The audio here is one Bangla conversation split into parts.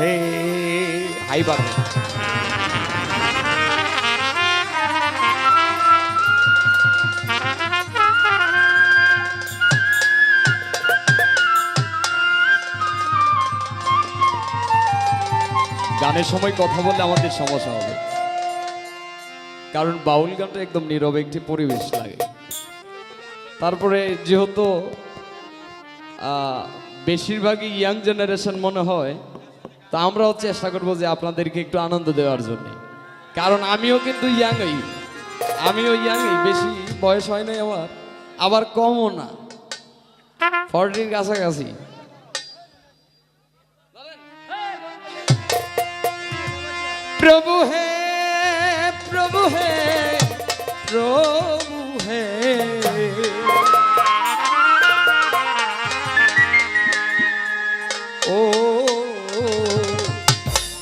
হে হাই বাগে গানের সময় কথা বললে আমাদের সমস্যা হবে। কারণ বাউল গানটা একদম নীরব একটি পরিবেশ লাগে। তারপরে যেহেতু বেশিরভাগই ইয়াং জেনারেশন মনে হয় তা আমরাও চেষ্টা করব যে আপনাদেরকে একটু আনন্দ দেওয়ার জন্য। কারণ আমিও কিন্তু ইয়াংই আমিও ইয়াংই বেশি বয়স হয় নাই আমার। আবার কমও না। ফর্টির কাছাকাছি। প্রভু হে প্রভু হে, প্রভু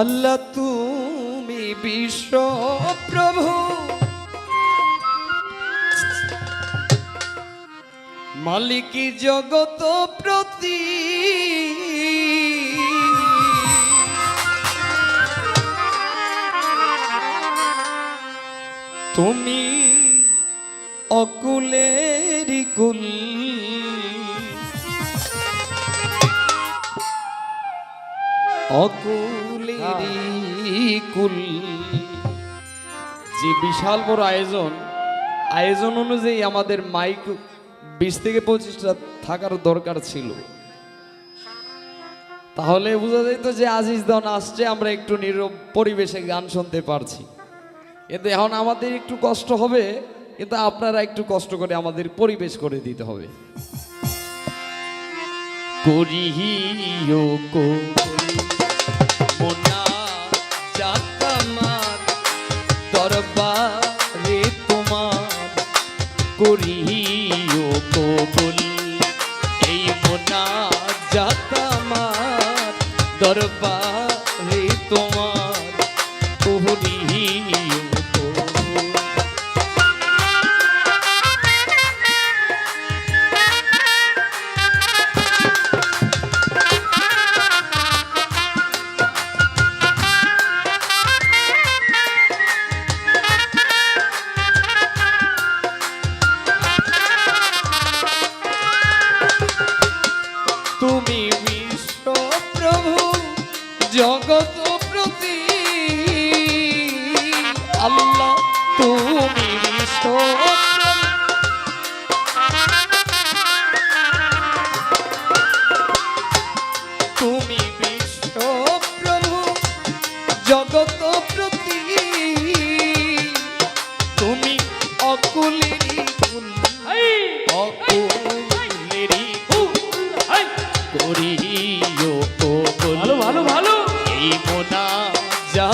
আল্লাহ তুমি বিশ্ব প্রভু। মালিক জগত প্রতি। তুমি অকুলের কুল। অকুলের যে বিশাল বড় আয়োজন আয়োজন অনুযায়ী আমাদের মাইক বিশ থেকে পঁচিশটা থাকার দরকার ছিল। তাহলে বোঝা যেত যে আজিজ দন আসছে, আমরা একটু নীরব পরিবেশে গান শুনতে পারছি। কিন্তু এখন আমাদের একটু কষ্ট হবে কিন্তু আপনারা একটু কষ্ট করে আমাদের পরিবেশ করে দিতে হবে। করিহিও কো মোনা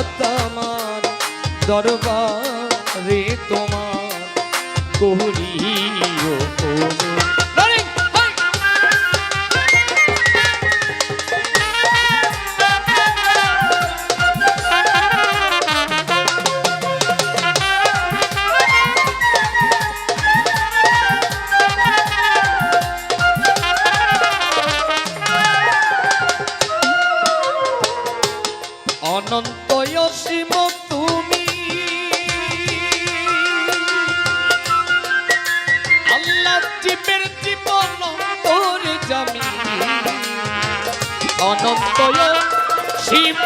জাতামান দরবারে তোমার কবুল অসীম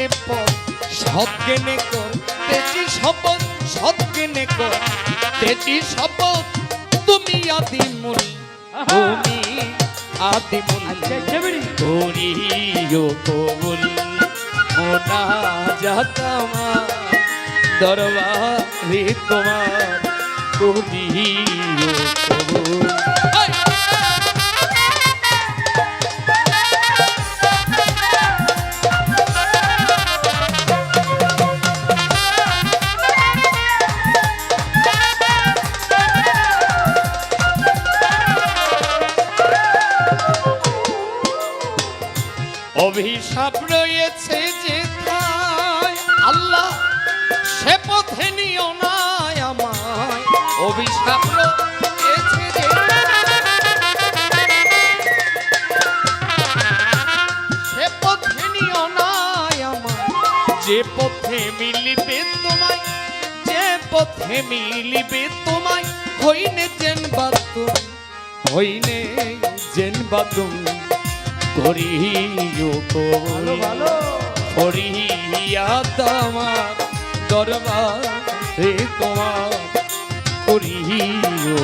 যে পথ সজ্ঞানে কর। তেজি শপথ সজ্ঞানে কর। তেজি শপথ তুমি আদিমুল তুমি আদিমুল করিও কবুল মোনা যাতামা দরবারে তোমার করিও কবুল। অভিশাপ রয়েছে যে আল্লাহ, সে পথে নিও না আমায়। অভিশাপ রয়েছে যে সে পথে নিও না আমায়। যে পথে মিলিবে তোমায়, যে পথে মিলিবে তোমায়, হইনে জেন বাতুম হইনে জেন বাতুম করিও ভালো ভালো। করিয়া তোমার দরবার তোমার করিও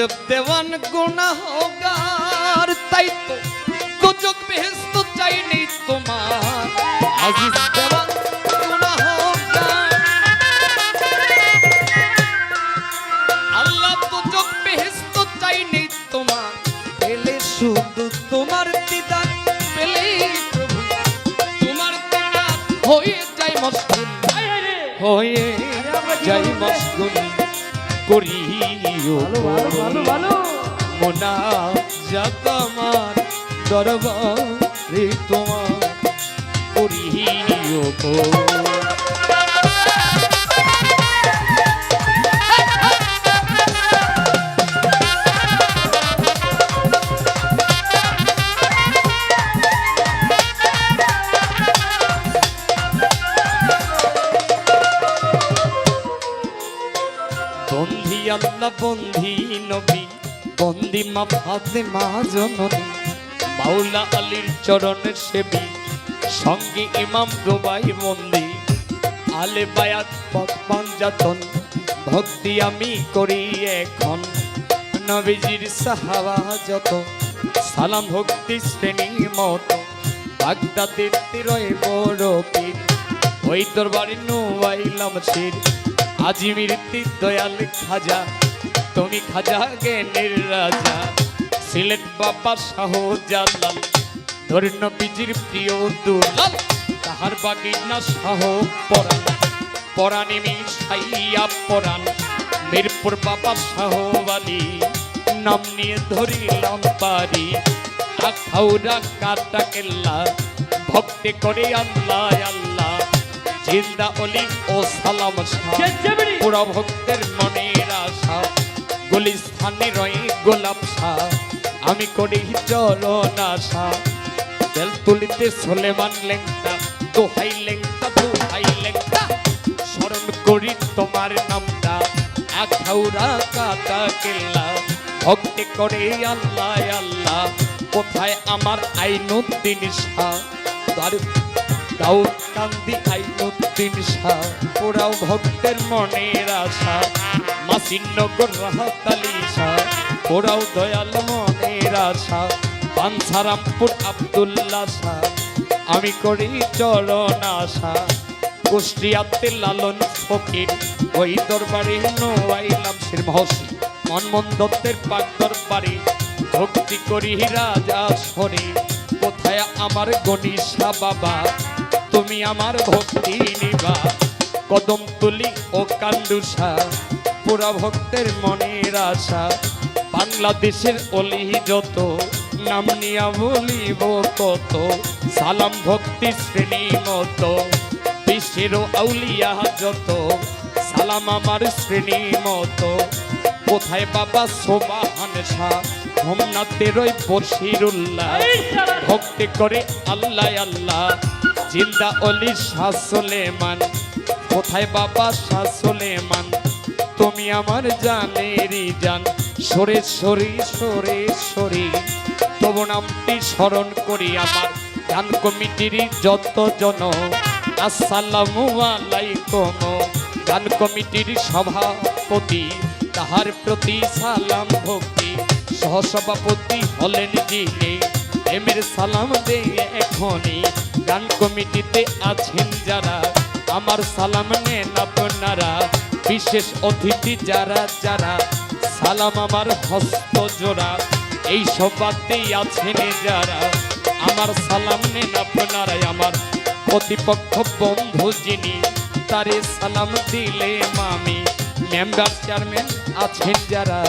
রজ্জব দেওয়ান গুনাহগার তাই তো দুজক বেহেস্ত চাই নেই তোমার। আজিজ দেওয়ান গুনাহগার আল্লাহ দুজক বেহেস্ত চাই নেই তোমার। পেলে শুধু তোমার দিদার পেলে প্রভু। তোমার দিদার হয়ে যায় মস্কুল হয়ে যাই মস্কুল করিও মোনা। যাত আমার দরবারে তোমার করিও বন্ধি নবী, বন্দি মা ফাতে মা মাওলা আলীর চরণের সেবী, সঙ্গে ইমাম রুবাই বন্দি আলে বায়াত পাঞ্জাতন, ভক্তি আমি করি এখন। নবীজির সাহাবা যত, সালাম ভক্তি শ্রেণি মতো, বাগদাদের তীরয় বড় পীর, ওই তোর বাড়ি নুয়াইলাম শির। আজিমির দয়াল খাজা তুমি খাজা জ্ঞানের রাজা সিলেট বাবা শাহ জালাল ধন্য বিজির প্রিয় দুলাল তাহার বাগিনা শাহ পরাণ। পরাণে মিশাইয়া পরাণ মিরপুর বাবা শাহ বালি নাম নিয়ে ধরিলাম পারি আখাউরা কাটা কেল্লা ভক্তি করে আল্লাহ আল্লাহ। জিন্দা অলি ও সালাম শাহ পুরা ভক্তের মনের আশা। গুলিস্থানে রয়ে গোলাপ শাহ আমি করি চরণ আশা তেল তুলিতে সোলেমান লেংটা, দোহাই লেংটা দোহাই লেংটা। স্মরণ করি তোমার নামটা আখাউরা কাটা কেল্লা। ভক্তি করে আল্লাহ আল্লাহ, কোথায় আমার আইনুদ্দিন শাহ? তার দাউদ কান্দি আইনুদ্দিন শাহ ওরাও ভক্তের মনের আশা। মাসিনগর রাহাতালি শাহ ওরাও দয়াল মনের আশা। পানসারামপুর আব্দুল্লাহ শাহ আমি করি চরণ আশা। কুষ্টিয়াতে লালন ফকির, ওই দরবারে নোয়াইলাম শির মহসি মনমন দত্তের পাক দরবারে ভক্তি করি রাজা সরে। কোথায় আমার গণিসা বাবা? তুমি আমার ভক্তি নিবা। কদম তুলি ও কান্দুসা পুরা ভক্তের মনের আশা। বাংলাদেশের অলি যত নাম নিয়া বলিব কত। সালাম ভক্তি শ্রেণি মতো বিশ্বের আউলিয়া যত। সালাম আমার শ্রেণি মতো। কোথায় বাবা সোবাহান শাহ? হোমনাথের ওই বসিরুল্লাহ ভক্তি করে আল্লাহ আল্লাহ। জিন্দা অলি শাহ সোলেমান। কোথায় বাবা শাহ সোলেমান? তুমি আমার জানেরই জান। সরে, সরি সরে, সরি। তবু নামটি স্মরণ করি আমার। গান কমিটির যত জন, আসসালামু আলাইকুম। গান কমিটির সভাপতি, তাহার প্রতি সালাম ভক্তি। সহসভাপতি হলেন যিনি এমের সালাম দিয়ে এখনই। গান কমিটিতে আছেন যারা, আমার সালাম নেন আপনারা, বিশেষ অতিথি যারা যারা, সালাম আমার হস্ত জোড়া, এই সবাতেই আছেন যারা, আমার সালাম নেন আপনারাই আমার প্রতিপক্ষ বন্ধু যিনি, তারে সালাম দিলে মামি মেম্বার চেয়ারম্যান আছেন যারা,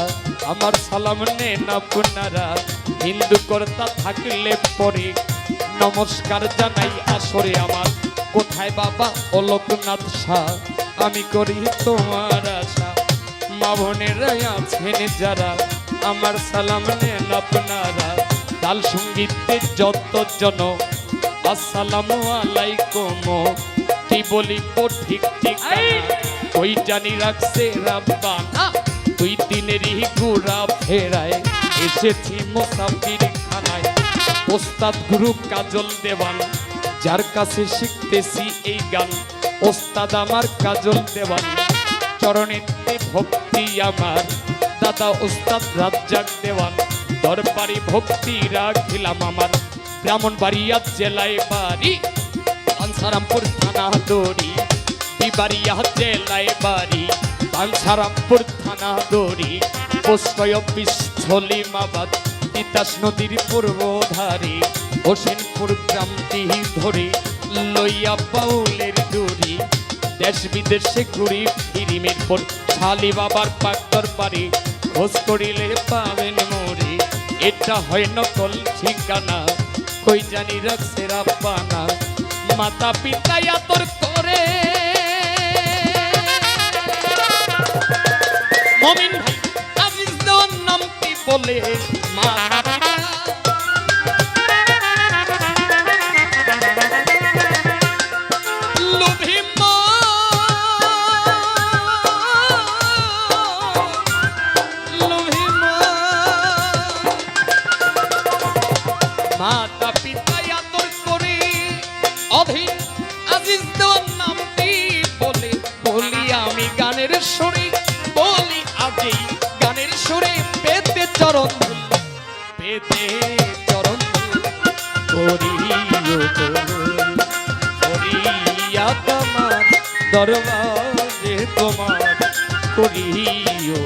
আমার সালাম নেন আপনারা, হিন্দু কর্তা থাকলে পরে নমস্কার জানাই আসরে আমার। কোথায় বাবা? অলোকনাথ শাহ আমি করি তোমার আশা। মা বোনেরা আছেন যারা, আমার সালাম নেন আপনারা। তাল সঙ্গীতে যত জন, আসসালামু আলাইকুম। কি বলি ও ঠিক ঠিক ওই জানি রাখছে রাব্বানা। দুই দিনেরই ঘুরা ফেরায়। এসেছি মোসাফির ওস্তাদ গুরু কাজল দেওয়ান, যার কাছে শিখতেছি এই গান। ওস্তাদ আমার কাজল দেওয়ান, চরণেতে ভক্তি আমার। দাদা ওস্তাদ রাজ্জাক দেওয়ান, দরবারি ভক্তি রাখিলাম আমার। ব্রাহ্মণবাড়িয়া জেলায় বাড়ি, বাঞ্ছারামপুর থানা দড়ি। বিবাড়িয়া জেলায় বাড়ি, বাঞ্ছারামপুর থানা দড়ি। পোস্টয় স্থলিমাবাদ তিতাস নদীর পূর্বধারে, হোসেনপুর গ্রামটি ধরে, লইয়া বাউলের দড়ি। দেশ বিদেশে ঘুরি ফিরিমের পর শালি বাবার পাকর বাড়ি খোঁজ করিলে পাবেন মোরে, এটা হয় নকল ঠিকানা। কই জানি রাখছে রাব্বানা, মাতা পিতা আতর করে। মমিন বলে মাতা দরবারে তোমার করিও